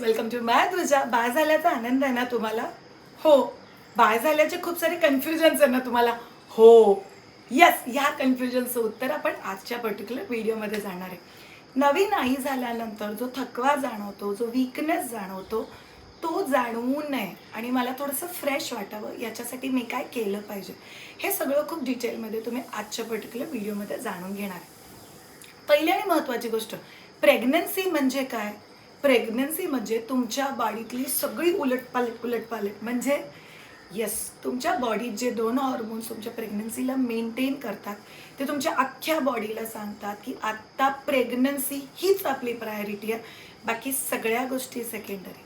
Welcome to माय तुझा बाळ झाल्याचा आनंद आहे ना तुम्हाला? हो. बाळ झाल्याचे खूप सारे कन्फ्युजन्स आहे ना तुम्हाला? हो. यस ह्या कन्फ्युजनचं उत्तर आपण आजच्या पर्टिक्युलर व्हिडिओमध्ये जाणार आहे. नवीन आई झाल्यानंतर जो थकवा जाणवतो जो वीकनेस जाणवतो तो जाणवू नये. आणि मला थोडंसं फ्रेश वाटावं. याच्यासाठी मी काय केलं पाहिजे? हे सगळं खूप डिटेलमध्ये तुम्ही आजच्या पर्टिक्युलर व्हिडिओमध्ये जाणून घेणार आहे. पहिली आणि महत्त्वाची गोष्ट प्रेग्नन्सी म्हणजे काय? प्रेग्नन्सी म्हणजे तुमच्या बॉडीतली सगळी उलटपालट उलटपालट. म्हणजे येस तुमच्या बॉडीत जे दोन हॉर्मोन्स तुमच्या प्रेग्नन्सीला मेंटेन करतात ते तुमच्या अख्ख्या बॉडीला सांगतात की आत्ता प्रेग्नन्सी हीच आपली प्रायोरिटी आहे. बाकी सगळ्या गोष्टी सेकंडरी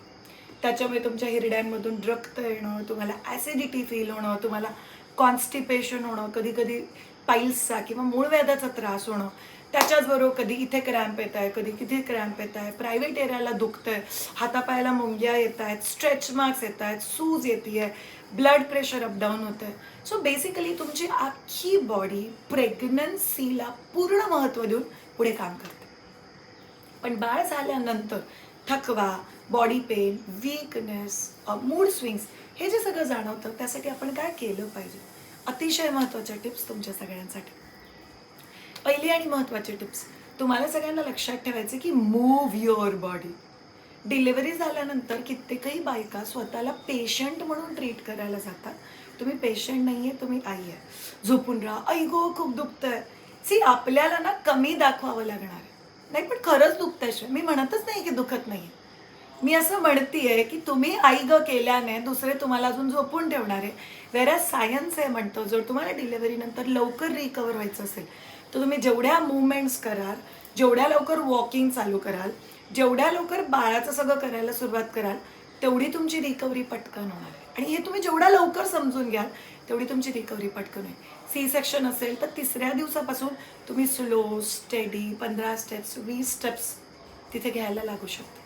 त्याच्यामुळे तुमच्या हिरड्यांमधून रक्त येणं तुम्हाला ॲसिडिटी फील होणं तुम्हाला कॉन्स्टिपेशन होणं कधी कधी पाईल्सचा किंवा मूळ व्याधाचा त्रास होणं त्याच्याचबरोबर कधी इथे क्रॅम्प येत आहे कधी किती क्रॅम्प येत आहे प्रायव्हेट एरियाला दुखतं आहे हातापायाला मुंग्या येत आहेत स्ट्रेच मार्क्स येत आहेत सूज येते आहे ब्लड प्रेशर अपडाऊन होतं आहे सो बेसिकली तुमची अख्खी बॉडी प्रेग्नन्सीला पूर्ण महत्त्व देऊन पुढे काम करते. पण बाळ झाल्यानंतर थकवा body pain weakness mood swings हे जे सगळं जाणवतं त्यासाठी आपण काय केलं पाहिजे? अतिशय महत्त्वाच्या टिप्स तुमच्या सगळ्यांसाठी. पहिली आणि महत्त्वाची टिप्स. तुम्हाला सगळ्यांना लक्षात ठेवायचे की मूव्ह युअर बॉडी डिलिव्हरी झाल्यानंतर कित्येकही बायका स्वतःला पेशंट म्हणून ट्रीट करायला जातात. तुम्ही पेशंट नाही आहे तुम्ही आई आहे. झोपून राहा. ऐ गो खूप दुखतंय. सी आपल्याला ना कमी दाखवावं लागणार आहे. नाही पण खरंच दुखतंय मी म्हणतच नाही की दुखत नाही मी असं म्हणतीये की तुम्ही आई ग केल्याने दुसरे तुम्हाला अजून झोपून ठेवणार आहे. वेऱ्या सायन्स आहे म्हणतो जर तुम्हाला डिलिव्हरीनंतर लवकर रिकवर व्हायचं असेल तर तुम्ही जेवढ्या मुवमेंट्स कराल जेवढ्या लवकर वॉकिंग चालू कराल जेवढ्या लवकर बाळाचं सगळं करायला सुरुवात कराल तेवढी तुमची रिकव्हरी पटकन होणार आहे. आणि हे तुम्ही जेवढ्या लवकर समजून घ्याल तेवढी तुमची रिकव्हरी पटकन होईल. सी सेक्शन असेल तर तिसऱ्या दिवसापासून तुम्ही स्लो स्टेडी पंधरा स्टेप्स वीस स्टेप्स तिथे घ्यायला लागू शकता.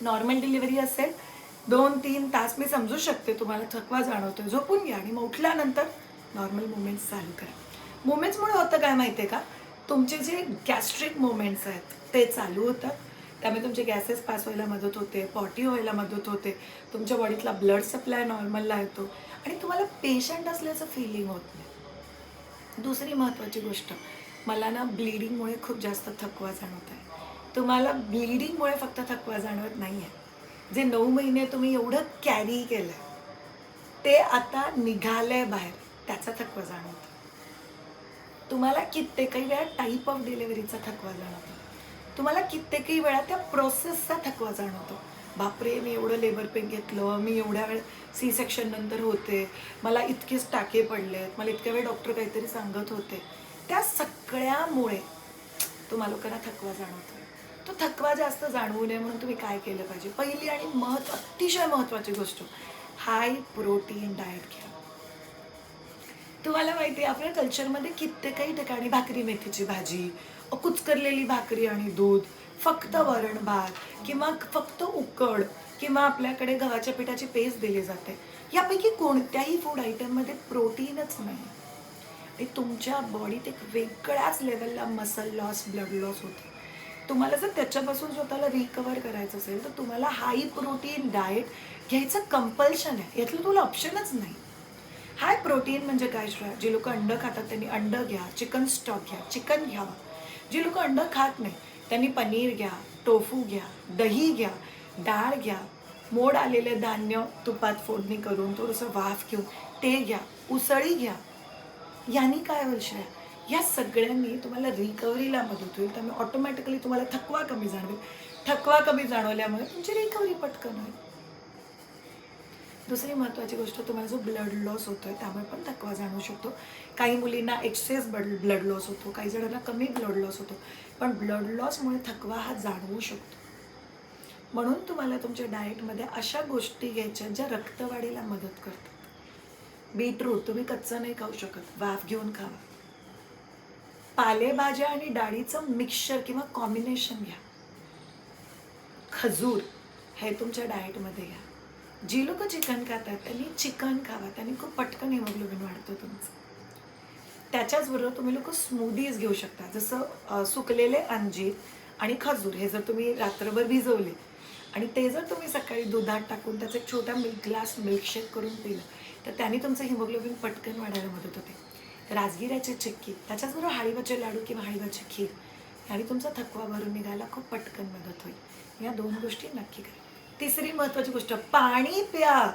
नॉर्मल डिलिव्हरी असेल दोन तीन तास मी समजू शकते तुम्हाला थकवा जाणवतोय झोपून घ्या आणि मग उठल्यानंतर नॉर्मल मुवमेंट्स चालू करा. मुवमेंट्समुळे होतं काय माहिती आहे का? तुमचे जे गॅस्ट्रिक मुवमेंट्स आहेत ते चालू होतात. त्यामुळे तुमचे गॅसेस पास व्हायला मदत होते पॉटी व्हायला मदत होते तुमच्या बॉडीतला ब्लड सप्लाय नॉर्मलला येतो आणि तुम्हाला पेशंट असल्याचं फिलिंग होत नाही. दुसरी महत्त्वाची गोष्ट मला ना ब्लिडिंगमुळे खूप जास्त थकवा जाणवत आहे. तुम्हाला ब्लिडिंगमुळे फक्त थकवा जाणवत नाही आहे जे नऊ महिने तुम्ही एवढं कॅरी केलं ते आता निघालं आहे बाहेर त्याचा थकवा जाणवतो. तुम्हाला कित्येकही वेळा टाईप ऑफ डिलिव्हरीचा थकवा जाणवतो. तुम्हाला कित्येकही वेळा त्या प्रोसेसचा थकवा जाणवतो. बापरे मी एवढं लेबर पेन घेतलं मी एवढ्या वेळ सी सेक्शन नंतर होते मला इतकेच टाके पडलेत मला इतक्या वेळ डॉक्टर काहीतरी सांगत होते. त्या सगळ्यामुळे तुम्हाला लोकांना थकवा जाणवतो. तो थकवा जास्त जाणवू नये म्हणून तुम्ही काय केलं पाहिजे? पहिली आणि महत्त्व अतिशय महत्त्वाची गोष्ट हाय प्रोटीन डाएट घ्या. तुम्हाला माहिती आहे आपल्या कल्चरमध्ये कित्येकही ठिकाणी भाकरी मेथीची भाजी कुचकरलेली भाकरी आणि दूध फक्त वरण भात किंवा फक्त उकड किंवा आपल्याकडे गव्हाच्या पिठाची पेस्ट दिली जाते. यापैकी कोणत्याही फूड आयटममध्ये प्रोटीनच नाही. आणि तुमच्या बॉडीत एक वेगळ्याच लेवलला मसल लॉस ब्लड लॉस होते. तुम्हाला जर त्याच्यापासून स्वतःला रिकवर करायचं असेल तर तुम्हाला हाय प्रोटीन डाएट घ्यायचं कंपल्शन आहे. यातलं तुला ऑप्शनच नाही. हाय प्रोटीन म्हणजे काय श्रेया? जे लोक अंड खातात त्यांनी अंड घ्या चिकन स्टॉक घ्या चिकन घ्यावं जे लोक अंड खात नाही त्यांनी पनीर घ्या टोफू घ्या दही घ्या डाळ घ्या. मोड आलेले धान्य तुपात फोडणी करून थोडंसं वाफ घेऊन ते घ्या उसळी घ्या. यांनी काय होईल श्रेया? या सगळ्यांनी तुम्हाला रिकव्हरीला मदत होईल. त्यामुळे ऑटोमॅटिकली तुम्हाला थकवा कमी जाणवेल. थकवा कमी जाणवल्यामुळे तुमची रिकव्हरी पटकन होईल. दुसरी महत्त्वाची गोष्ट तुम्हाला जो ब्लड लॉस होतो आहे त्यामुळे पण थकवा जाणवू शकतो. काही मुलींना एक्सेस ब्लड ब्लड लॉस होतो काही जणांना कमी ब्लड लॉस होतो. पण ब्लड लॉसमुळे थकवा हा जाणवू शकतो. म्हणून तुम्हाला तुमच्या डाएटमध्ये अशा गोष्टी घ्यायच्या ज्या रक्तवाढीला मदत करतात. बीटरूट तुम्ही कच्चं नाही खाऊ शकत वाफ घेऊन खावा. पालेभाज्या आणि डाळीचं मिक्सचर किंवा कॉम्बिनेशन घ्या. खजूर हे तुमच्या डाएटमध्ये घ्या. जी लोक चिकन खातात त्यांनी चिकन खावा त्यांनी खूप पटकन हिमोग्लोबिन वाढतो तुमचं. त्याच्याचबरोबर तुम्ही लोक स्मूदीज घेऊ शकता जसं सुकलेले अंजीर आणि खजूर हे जर तुम्ही रात्रभर भिजवले आणि ते जर तुम्ही सकाळी दुधात टाकून त्याचं एक छोटा मिल्क ग्लास मिल्कशेक करून पिलं तर त्याने तुमचं हिमोग्लोबिन पटकन वाढायला मदत होते. राजगिऱ्याचे चिक्की त्याच्याचबरोबर हाळीवाचे लाडू किंवा हाळीवाची खीर आणि तुमचा थकवा भरून निघायला खूप पटकन मदत होईल. या दोन गोष्टी नक्की करा. तिसरी महत्त्वाची गोष्ट पाणी प्या.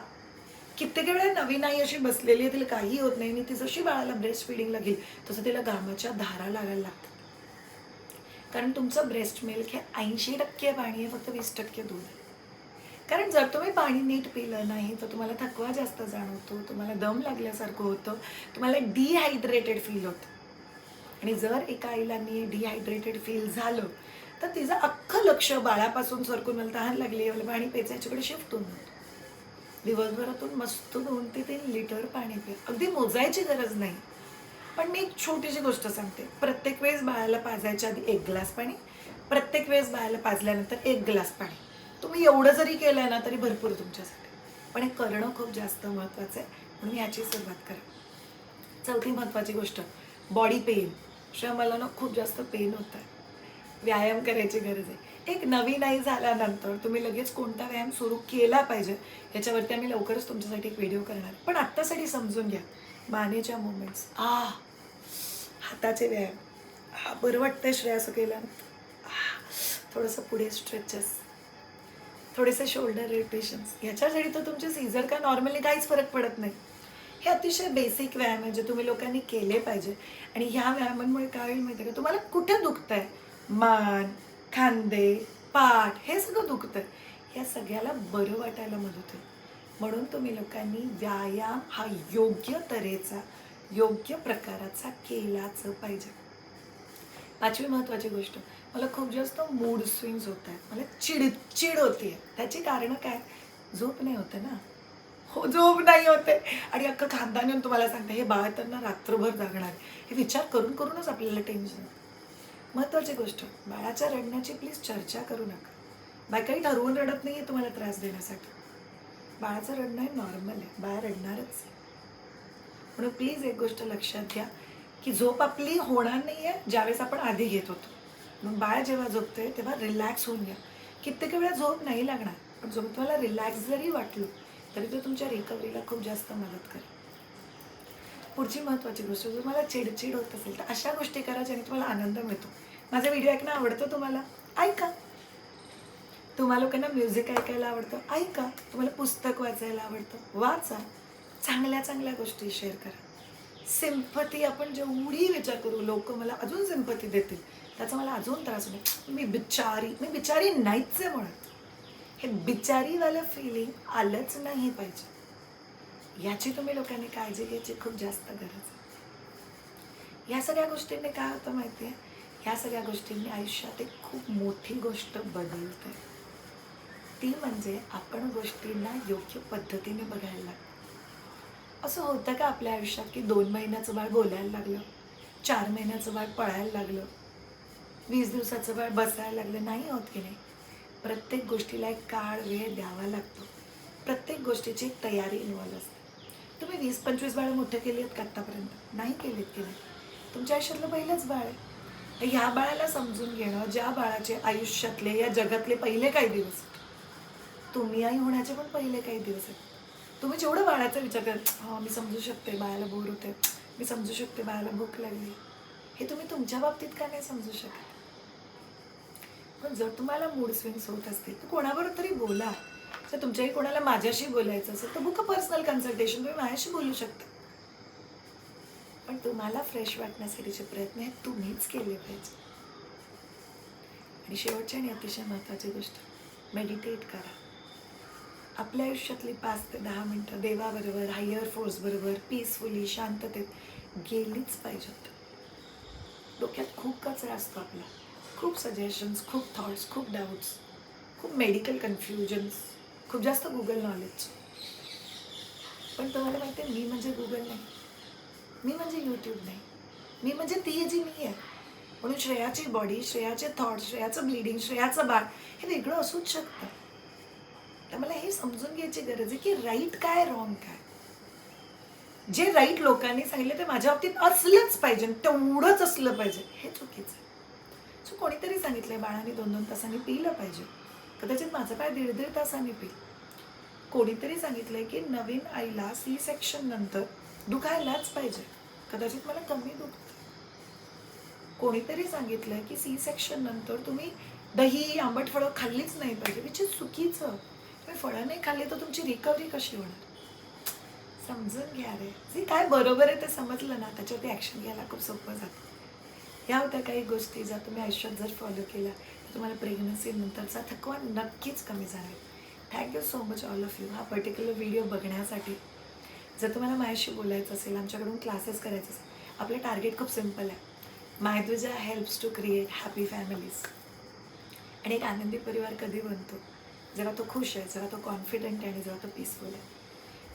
कित्येक वेळा नवीन आई अशी बसलेली आहे तिला काही होत नाही आणि ती जशी बाळाला ब्रेस्ट फिडिंगला घेईल तसं तिला घामाच्या धारा लागायला लागतात. कारण तुमचं ब्रेस्ट मिल्क हे ऐंशी टक्के पाणी आहे फक्त वीस टक्के दूध आहे. कारण जर तुम्ही पाणी नीट पिलं नाही तर तुम्हाला थकवा जास्त जाणवतो तुम्हाला दम लागल्यासारखं होतं तुम्हाला डिहायड्रेटेड फील होतं. आणि जर एका आईला मी डिहायड्रेटेड फील झालं तर तिचं अख्खं लक्ष बाळापासून सरकून मला तहान लागली मला पाणी पेचायच्याकडे शिफ्ट होऊन जातो. दिवसभरातून मस्त दोन ते तीन लिटर पाणी प्या अगदी मोजायची गरज नाही. पण मी एक छोटीशी गोष्ट सांगते. प्रत्येक वेळेस बाळाला पाजायच्या आधी एक ग्लास पाणी प्रत्येक वेळेस बाळाला पाजल्यानंतर एक ग्लास पाणी. तुम्ही एवढं जरी केलं ना तरी भरपूर तुमच्यासाठी. पण हे करणं खूप जास्त महत्त्वाचं आहे. म्हणून याची सुरुवात करा. चौथी महत्त्वाची गोष्ट बॉडी पेन शिवाय मला ना खूप जास्त पेन होत. आहे व्यायाम करायची गरज आहे. एक नवीन आई झाल्यानंतर तुम्ही लगेच कोणता व्यायाम सुरू केला पाहिजे याच्यावरती आम्ही लवकरच तुमच्यासाठी एक व्हिडिओ करणार. पण आत्तासाठी समजून घ्या. मानेच्या मुवमेंट्स आ हाताचे व्यायाम. हा बरं वाटतंय श्रेय असं केल्यानंतर थोडंसं पुढे स्ट्रेचेस थोडेसे शोल्डर रोटेशन्स ह्याच्यासाठी तर तुमचे सीझर का नॉर्मली काहीच फरक पडत नाही. हे अतिशय बेसिक व्यायाम आहे जे तुम्ही लोकांनी केले पाहिजे. आणि ह्या व्यायामांमुळे काय होईल माहिती आहे का? तुम्हाला कुठं दुखतं आहे मान खांदे पाठ हे सगळं दुखतं या सगळ्याला बरं वाटायला मदत होईल म्हणून तुम्ही लोकांनी व्यायाम हा योग्य तऱ्हेचा योग्य प्रकाराचा केलाच पाहिजे. पाचवी महत्त्वाची गोष्ट मला खूप जास्त मूड स्विंग्स होत आहेत मला चिडचिड होते त्याची कारणं काय? झोप नाही होते ना? हो झोप नाही होते. आणि अख्खं खानदानी तुम्हाला सांगते हे बाळ त्यांना रात्रभर जागणार हे विचार करून करूनच आपल्याला टेन्शन महत्त्वाची गोष्ट बाळाच्या रडण्याची प्लीज चर्चा करू नका. बाय काही ठरवून रडत नाही आहे तुम्हाला त्रास देण्यासाठी. बाळाचं रडणं हे नॉर्मल आहे बाळ रडणारच आहे. म्हणून प्लीज एक गोष्ट लक्षात घ्या की झोप आपली होणार नाही आहे ज्यावेळेस आपण आधी घेत होतो. मग बाळ जेव्हा झोपते तेव्हा रिलॅक्स होऊन घ्या. कित्येक वेळा झोप नाही लागणार पण झोप तुम्हाला रिलॅक्स जरी वाटलं तरी तो तुमच्या रिकव्हरीला खूप जास्त मदत करेल. पुढची महत्त्वाची गोष्ट जर तुम्हाला चिडचिड होत असेल तर अशा गोष्टी करा ज्याने तुम्हाला आनंद मिळतो. माझा व्हिडिओ ऐकणं आवडतं तुम्हाला? ऐका. तुम्हाला लोकांना म्युझिक ऐकायला आवडतं. ऐका. तुम्हाला पुस्तक वाचायला आवडतं. वाचा. चांगल्या चांगल्या गोष्टी शेअर करा. सिम्पती आपण जेवढी विचार करू लोक मला अजून सिम्पती देतील. त्याचा मला अजून त्रास होईल मी बिचारी मी बिचारी नाहीच आहे म्हणत हे बिचारीवालं फिलिंग आलंच नाही पाहिजे. याची तुम्ही लोकांनी काळजी घ्यायची खूप जास्त गरज आहे. या सगळ्या गोष्टींनी काय होतं माहिती आहे ह्या सगळ्या गोष्टींनी आयुष्यात एक खूप मोठी गोष्ट बदलते. ती म्हणजे आपण गोष्टींना योग्य पद्धतीने बघायला लागतो. असं होतं का आपल्या आयुष्यात की दोन महिन्याचं बाळ बोलायला लागलं चार महिन्याचं बाळ पळायला लागलं वीस दिवसाचं बाळ बसायला लागलं? नाही होत की नाही? प्रत्येक गोष्टीला एक काळ वेळ द्यावा लागतो. प्रत्येक गोष्टीची एक तयारी इन्वॉल्व असते. तुम्ही वीस पंचवीस बाळं मोठं केली आहेत का आत्तापर्यंत नाही केलीत की नाही? तुमच्या आयुष्यातलं पहिलंच बाळ आहे. ह्या बाळाला समजून घेणं ज्या बाळाचे आयुष्यातले या जगातले पहिले काही दिवस तुम्ही आई होण्याचे पण पहिले काही दिवस आहेत. तुम्ही जेवढं बाळाचा विचार करा मी समजू शकते बाळाला बोर होते मी समजू शकते बाळाला भूक लागली. हे तुम्ही तुमच्या बाबतीत का नाही समजू शकत? पण जर तुम्हाला मूड स्विंग्स होत असतील तर कोणाबरोबर तरी बोला. जर तुमच्याही कोणाला माझ्याशी बोलायचं असेल तर बुक पर्सनल कन्सल्टेशन. तुम्ही माझ्याशी बोलू शकता. पण तुम्हाला फ्रेश वाटण्यासाठीचे प्रयत्न आहेत तुम्हीच केले पाहिजे. आणि शेवटची आणि अतिशय महत्त्वाची गोष्ट मेडिटेट करा. आपल्या आयुष्यातली पाच ते दहा मिनटं देवाबरोबर हायर फोर्सबरोबर पीसफुली शांततेत गेलीच पाहिजेत डोक्यात खूप कचरा असतो आपला. खूप सजेशन्स खूप थॉट्स खूप डाऊट्स खूप मेडिकल कन्फ्युजन्स खूप जास्त गुगल नॉलेज पण तुम्हाला माहिती आहे मी म्हणजे गुगल नाही. मी म्हणजे यूट्यूब नाही. मी म्हणजे ती जी मी आहे. म्हणून श्रेयाची बॉडी श्रेयाचे थॉट श्रेयाचं ब्लिडिंग श्रेयाचं बाळ हे वेगळं असूच शकतं. तर मला हे समजून घ्यायची गरज आहे की राईट काय रॉंग काय? जे राईट लोकांनी सांगितलं ते माझ्या बाबतीत असलंच पाहिजे तेवढंच असलं पाहिजे. हे चुकीचं आहे. सो कोणीतरी सांगितलंय बाळाने दोन दोन तासांनी पिलं पाहिजे. कदाचित माझं काय दीड दीड तासांनी पिल. कोणीतरी सांगितलंय की नवीन आईला सी सेक्शन नंतर दुखायलाच पाहिजे. कदाचित मला कमी दुखत कोणीतरी सांगितलंय की सी सेक्शन नंतर तुम्ही दही आंबट फळं खाल्लीच नाही पाहिजे विच इज चुकीचं. तुम्ही फळं नाही खाल्ली तर तुमची रिकव्हरी कशी होणार? समजून घ्या रे. जे काय बरोबर आहे ते समजलं ना त्याच्यावरती ॲक्शन घ्यायला खूप सोपं जातं. ह्या होत्या काही गोष्टी ज्या तुम्ही आयुष्यात जर फॉलो केल्या तर तुम्हाला प्रेग्नन्सी नंतरचा थकवा नक्कीच कमी जाणार. Thank you so much all of you हा पर्टिक्युलर व्हिडिओ बघण्यासाठी जर तुम्हाला माझ्याशी बोलायचं असेल आमच्याकडून क्लासेस करायचे असेल आपलं टार्गेट खूप सिंपल आहे. MyDuja helps to create happy families आणि एक आनंदी परिवार कधी बनतो? जेव्हा तो खुश आहे जेव्हा तो कॉन्फिडंट आहे आणि जेव्हा तो पीसफुल आहे.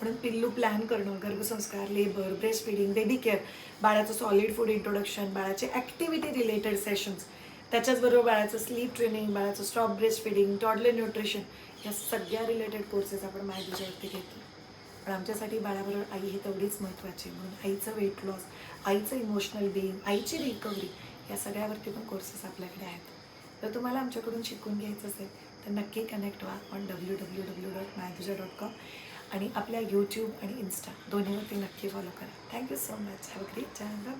म्हणून पिल्लू प्लॅन करणं गर्भसंस्कार labour breast feeding baby care बाळाचं सॉलिड फूड इंट्रोडक्शन बाळाचे ॲक्टिव्हिटी रिलेटेड सेशन्स त्याच्याचबरोबर बाळाचं स्लीप ट्रेनिंग बाळाचं stop breast feeding toddler nutrition ह्या सगळ्या रिलेटेड कोर्सेस आपण माहितीच्यावरती घेतो. पण आमच्यासाठी बाळाबरोबर आई हे तेवढीच महत्त्वाची म्हणून आईचं वेट लॉस आईचं इमोशनल बिईंग आईची रिकव्हरी या सगळ्यावरती पण कोर्सेस आपल्याकडे आहेत. जर तुम्हाला आमच्याकडून शिकून घ्यायचं असेल तर नक्की कनेक्ट व्हा on W W W dot MyDuja dot com आणि आपल्या यूट्यूब आणि इन्स्टा दोन्हीवरती नक्की फॉलो करा. Thank you so much have great channel bye